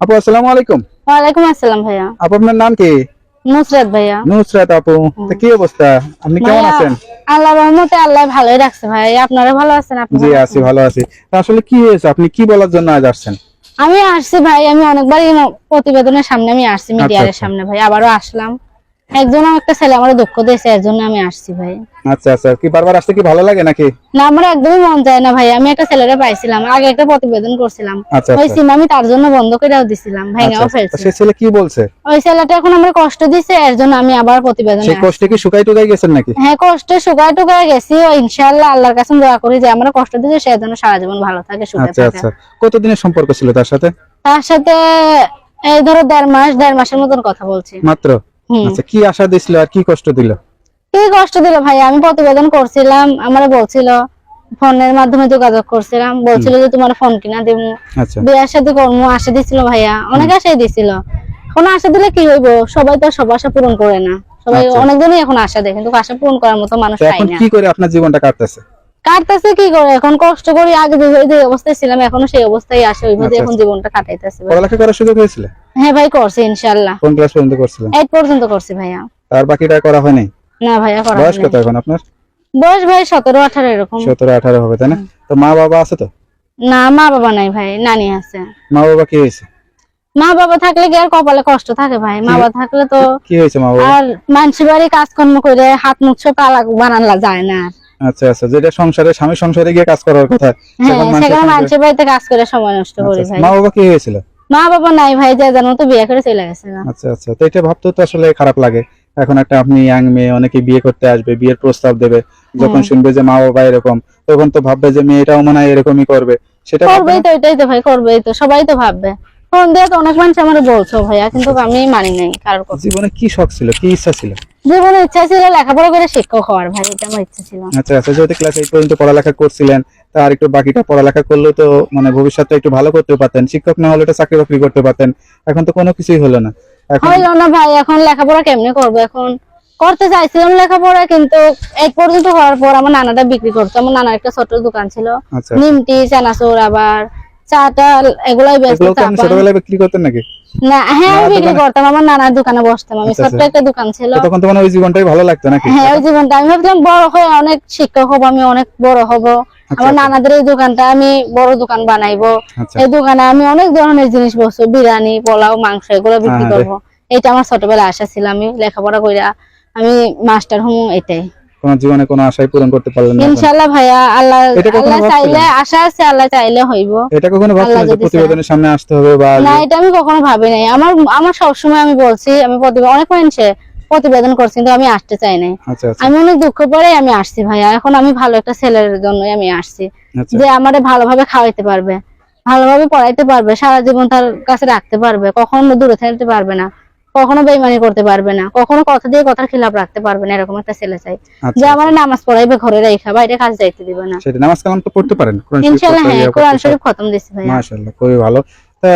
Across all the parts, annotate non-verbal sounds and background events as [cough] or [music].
আপু আসসালামু আলাইকুম। ওয়ালাইকুম আসসালাম ভাইয়া। আপু আপনার নাম কি? নুসরাত ভাইয়া। নুসরাত আপু তো কি অবস্থা? আপনি কেমন আছেন? আল্লাহ রহমতে আল্লাহ ভালোই রাখছে ভাই। আপনারা ভালো আছেন আপনি জি আছি ভালো আছি। আসলে কি হয়েছে? আপনি কি বলার জন্য আজ আসছেন? আমি আসছি ভাই আমি অনেকবার প্রতিবেদনের সামনে আমি আসছি মিডিয়ার আচ্ছা। সামনে ভাই আবারও আসলাম। একজন একটা ছেলে আমার দুঃখ দিয়েছে এর জন্য আমি আসছি ভাই। আচ্ছা আচ্ছা। কি বারবার আসতে কি ভালো লাগে নাকি? না আমার একদমই মন চায় না ভাই। আমি একটা ছেলেরে পাইছিলাম আগে একটা প্রতিবেদন করছিলাম। আচ্ছা ওই আচ্ছা। সিম আমি তার জন্য বন্ধ করেও দিছিলাম ভেঙেও। ফেলছি সে ছেলে কি বলছে? ওই ছেলেটা এখন আমার কষ্ট দিছে এর জন্য আমি আবার প্রতিবেদন সেই কষ্টে কি শুকাই টুকাই গেছেন নাকি? হ্যাঁ কষ্টে শুকাই টুকাই গেছি। ও ইনশাআল্লাহ আল্লাহর কাছে দোয়া করি যে আমার কষ্ট দিছে সে যেন সারা জীবন ভালো থাকে সুখে আচ্ছা থাকে। আচ্ছা আচ্ছা। কতদিনের সম্পর্ক ছিল তার সাথে? তার সাথে এই ধরো দেড় মাস দেড় মাসের মতন কথা বলছি। মাত্র? আচ্ছা কি আশা দিছিল আর কি কষ্ট দিল? কি কষ্ট দিল ভাই? আমি প্রতিবেদন করছিলাম আমার বলছিল ফোনের মাধ্যমে যোগাযোগ করছিলাম বলছিল যে তোমার ফোন কিনা দিব আচ্ছা। বিয়ার সাথে কর্ম আশা দিছিল ভাইয়া। অনেক আশাই দিছিল। এখন আশা দিলে কি হইব? সবাই তো সব আশা পূরণ করে না। সবাই আচ্ছা। অনেকজনই এখন আশা দেয় কিন্তু আশা পূরণ করার মতো মানুষ পাই এখন না। কি করে আপনার জীবনটা কাটতেছে? কাটতেছে কি করে? এখন কষ্ট করি আগে যে অবস্থায় ছিলাম এখনও সেই অবস্থায় আসে ওইভাবে আচ্ছা, এখন আচ্ছা। জীবনটা কাটাইতেছে। পড়ালেখা করার সুযোগ হয়েছিল? হ্যাঁ ভাই করছি ইনশাল্লাহ কোন ক্লাস পর্যন্ত করছিলেন? এইট পর্যন্ত করছি ভাইয়া। তার বাকিটা করা হয়নি? না ভাইয়া করা বয়স কত এখন আপনার? বয়স ভাই সতেরো আঠারো এরকম। সতেরো আঠারো হবে তাই না? তো মা বাবা আছে তো? না মা বাবা নাই ভাই নানি আছে। মা বাবা কি হয়েছে? মা বাবা থাকলে কি আর কপালে কষ্ট থাকে ভাই? মা বাবা থাকলে তো কি হয়েছে মা বাবা? আর মানুষের বাড়ি কাজকর্ম করে হাত মুখ সব পালা বানানো যায় না আর। আচ্ছা আচ্ছা যেটা সংসারে স্বামী সংসারে গিয়ে কাজ করার কথা হ্যাঁ সেখানে মানুষের মানুষের বাড়িতে কাজ করে সময় নষ্ট আচ্ছা, করি আচ্ছা। ভাই। মা বাবা কি হয়েছিল? মা বাবা নাই ভাই যে যার মতো বিয়ে করে চলে গেছে না আচ্ছা আচ্ছা। তো এটা ভাবতে তো আসলে খারাপ লাগে। এখন একটা আপনি ইয়াং মেয়ে অনেকে বিয়ে করতে আসবে বিয়ের প্রস্তাব দেবে যখন শুনবে যে মা বাবা এরকম তখন তো ভাববে যে মেয়েটাও মনে হয় এরকমই করবে। সেটা করবেই তো এটাই তো ভাই করবেই তো সবাই তো ভাববে। ফোন দিয়ে তো অনেক মানুষ আমার বলছো ভাইয়া কিন্তু আমি মানি নাই কারোর জীবনে কি শখ ছিল কি ইচ্ছা ছিল? জীবনে ইচ্ছা ছিল লেখাপড়া করে শিক্ষক হওয়ার ভাই এটা আমার ইচ্ছা ছিল। আচ্ছা আচ্ছা যেহেতু ক্লাস এইট পর্যন্ত পড়ালেখা করছিলেন তার একটু বাকিটা পড়ালেখা করলেও তো মানে ভবিষ্যতে একটু ভালো করতে পারতেন। শিক্ষক না হলে তো চাকরি বাকরি করতে পারতেন। এখন তো কোনো কিছুই হলো না। এখন হইল না ভাই এখন লেখাপড়া কেমনে করব? এখন করতে চাইছিলাম লেখাপড়া কিন্তু এক পর্যন্ত করার পর আমার নানাটা বিক্রি করতো। আমার নানার একটা ছোট দোকান ছিল। আচ্ছা। নিমটি চানাচুর আবার চাটা এগুলাই বেচতো এগুলো তো চা আপনি ছোটবেলায় বিক্রি করতেন নাকি? না হ্যাঁ আমি বিক্রি করতাম। আমার নানার দোকানে বসতাম আমি। আচ্ছা, ছোট্ট আচ্ছা। একটা দোকান ছিল। তখন তো মানে ওই জীবনটাই ভালো লাগতো নাকি? হ্যাঁ ওই জীবনটা। আমি ভাবছিলাম বড় হয়ে অনেক শিক্ষক হব আমি অনেক বড় হব। আচ্ছা, আমার। নানাদের এই দোকানটা আমি বড় দোকান বানাইবো। এই দোকানে আমি অনেক ধরনের জিনিস বসবো বিরিয়ানি পোলাও মাংস এগুলো বিক্রি আরে। করব। এটা আমার ছোটবেলায় আশা ছিল আমি লেখাপড়া কইরা। আমি মাস্টার হমু এটাই। জীবনে কোনো আশাই পূরণ করতে পারলেন না এখন। ইনশাল্লাহ ভাইয়া আল্লাহ আল্লাহ চাইলে আশা আছে আল্লাহ চাইলে হইব। এটা কখনো আল্লাহ যে প্রতিবেদনের সামনে আসতে হবে বা না এটা আমি কখনো ভাবি নাই। আমার আমার সবসময় আমি বলছি আমি প্রতিবেদন অনেক মানুষে প্রতিবেদন করছি কিন্তু আমি আসতে চাই নাই। আচ্ছা আচ্ছা। আমি অনেক দুঃখ পরে আমি আসছি ভাইয়া। এখন আমি ভালো একটা ছেলের জন্যই আমি আসছি। আচ্ছা। যে আমারে ভালোভাবে খাওয়াইতে পারবে ভালোভাবে পড়াইতে পারবে সারা জীবন তার কাছে রাখতে পারবে কখনো দূরে থাকতে পারবে না। কখনো বেইমানি করতে পারবে না কখনো কথা দিয়ে কথার খিলাফ রাখতে পারবে না এরকম একটা ছেলে চাই। আচ্ছা যে আমার নামাজ পড়াইবে ঘরে রাইখা এটা কাজ যাইতে দিবে না। সেটা নামাজ কালাম তো পড়তে পারেন ইনশাআল্লাহ হ্যাঁ কোরআন শরীফ খতম দিছি ভাই মাশাআল্লাহ খুবই ভালো। তা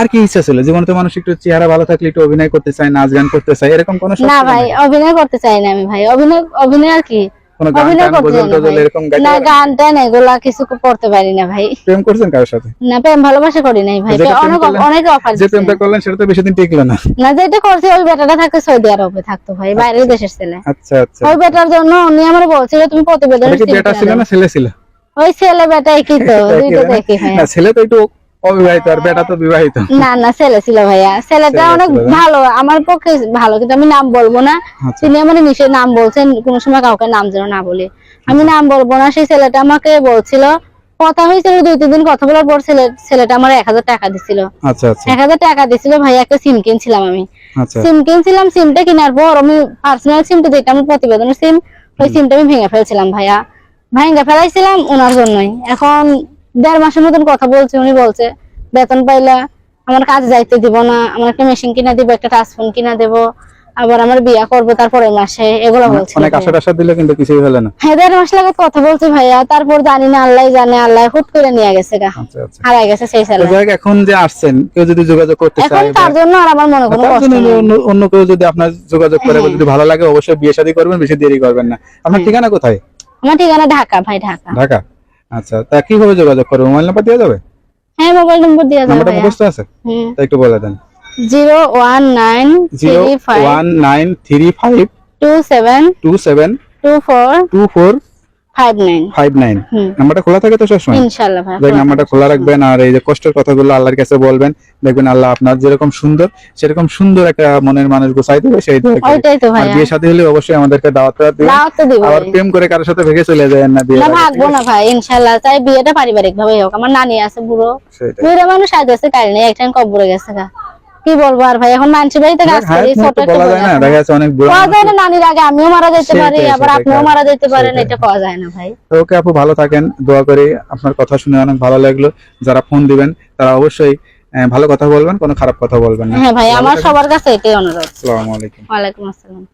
আর কি ইচ্ছা ছিল? জীবনে তো মানুষ একটু চেহারা ভালো থাকলে একটু অভিনয় করতে চায় নাচ গান করতে চায় এরকম কোনো না ভাই অভিনয় করতে চাই না আমি ভাই। অভিনয় অভিনয় আর কি কোনো গান টান গজল টজল এরকম গাইতে না গান টান এগুলা কিছু করতে পারি না ভাই। প্রেম করছেন কারোর সাথে? না প্রেম ভালোবাসা করি নাই ভাই। অনেক অনেক অফার যে প্রেমটা করলেন সেটা তো বেশি দিন টিকলো না। না যেটা করছে ওই বেটাটা থাকতে সৌদি আরবে থাকতো ভাই বাইরের দেশের ছেলে। আচ্ছা আচ্ছা। ওই বেটার জন্য উনি আমার বলছিল তুমি প্রতিবেদন কি বেটা ছিল না ছেলে ছিল? ওই ছেলে বেটা একই তো [laughs] দুইটা না ছেলে তো একটু অবিবাহিত আর বেটা তো বিবাহিত। না না ছেলে ছিল ভাইয়া। ছেলেটা অনেক ভালো আমার পক্ষে ভালো কিন্তু আমি নাম বলব না। আচ্ছা। তিনি আমার নিষেধ নাম বলছেন কোনো সময় কাউকে নাম যেন না বলি। আমি নাম বলব না সেই ছেলেটা আমাকে বলছিল। কথা হয়েছিল দুই তিন দিন কথা বলার পর ছেলে ছেলেটা আমার এক হাজার টাকা দিছিল। আচ্ছা আচ্ছা। এক হাজার টাকা দিছিল ভাই একটা সিম কিনছিলাম আমি। আচ্ছা। সিম কিনছিলাম সিমটা কেনার পর আমি পার্সোনাল সিমটা যেটা আমার প্রতিবেদনের সিম ওই সিমটা আমি ভেঙে ফেলছিলাম ভাইয়া। ভেঙে ফেলাইছিলাম ওনার জন্যই। এখন দেড় মাসের মতন কথা বলছে উনি বলছে বেতন পাইলা আমার কাজ যাইতে দিব না আমার একটা মেশিন কিনা দিব একটা টাচফোন কিনা দেব আবার আমার বিয়া করব তারপরে মাসে এগুলো বলছে অনেক আশা টাশা দিলে কিন্তু কিছুই হলো না। হ্যাঁ দেড় মাস লাগাত কথা বলছে ভাইয়া তারপর জানি না আল্লাহ জানে আল্লাহ হুট করে নিয়ে গেছে গা। আচ্ছা আচ্ছা। হারাই গেছে সেই যাই এখন যে আসছেন কেউ যদি যোগাযোগ করতে চায় তার জন্য আর আমার মনে কোনো কষ্ট নেই। অন্য- অন্য কেউ যদি আপনার যোগাযোগ করে হ্যাঁ। যদি ভালো লাগে অবশ্যই বিয়ে শাদী করবেন বেশি দেরি করবেন না। আপনার হ্যাঁ। ঠিকানা কোথায়? আমার ঠিকানা ঢাকা ভাই ঢাকা। ঢাকা? আচ্ছা তা কীভাবে যোগাযোগ করব? মোবাইল নাম্বার দেওয়া যাবে হ্যাঁ মোবাইল নম্বর দেওয়া যাবে নাম্বারটা মুখস্থ আছে? হ্যাঁ তা একটু বলে দেন। 01935 01935 27 27 24 24 নাম্বারটা খোলা থাকে তো সবসময়? ইনশাল্লাহ ভাইয়া দেখ নাম্বারটা খোলা রাখবেন আর এই যে কষ্টের কথাগুলো আল্লাহর কাছে বলবেন দেখবেন আল্লাহ আপনার যেরকম সুন্দর সেরকম সুন্দর একটা মনের মানুষ গোছাই দেবে সেই আর বিয়ে সাথে হলে অবশ্যই আমাদেরকে দাওয়াত দিবেন। আবার প্রেম করে কারোর সাথে ভেগে চলে যায় না বিয়ে ভাগবো না ভাই ইনশাল্লাহ তাই বিয়েটা পারিবারিক ভাবে হোক। আমার নানি আছে বুড়ো। বুড়ো মানুষ আজ আছে কাল নেই। একটা কবরে গেছে গা। কি বলব আর ভাই? এখন মানুষের বাড়িতে কাজ করি ছোট বলা যায় না দেখা যাচ্ছে অনেক বুড়ো যায় না নানির আগে আমিও মারা যেতে পারি আবার আপনিও মারা যেতে পারেন এটা পাওয়া যায় না ভাই। ওকে আপু ভালো থাকেন দোয়া করি আপনার কথা শুনে অনেক ভালো লাগল। যারা ফোন দিবেন তারা অবশ্যই ভালো কথা বলবেন কোনো খারাপ কথা বলবেন না। হ্যাঁ ভাই আমার সবার কাছে এটাই অনুরোধ। আসসালামু আলাইকুম। ওয়া আলাইকুম আসসালাম।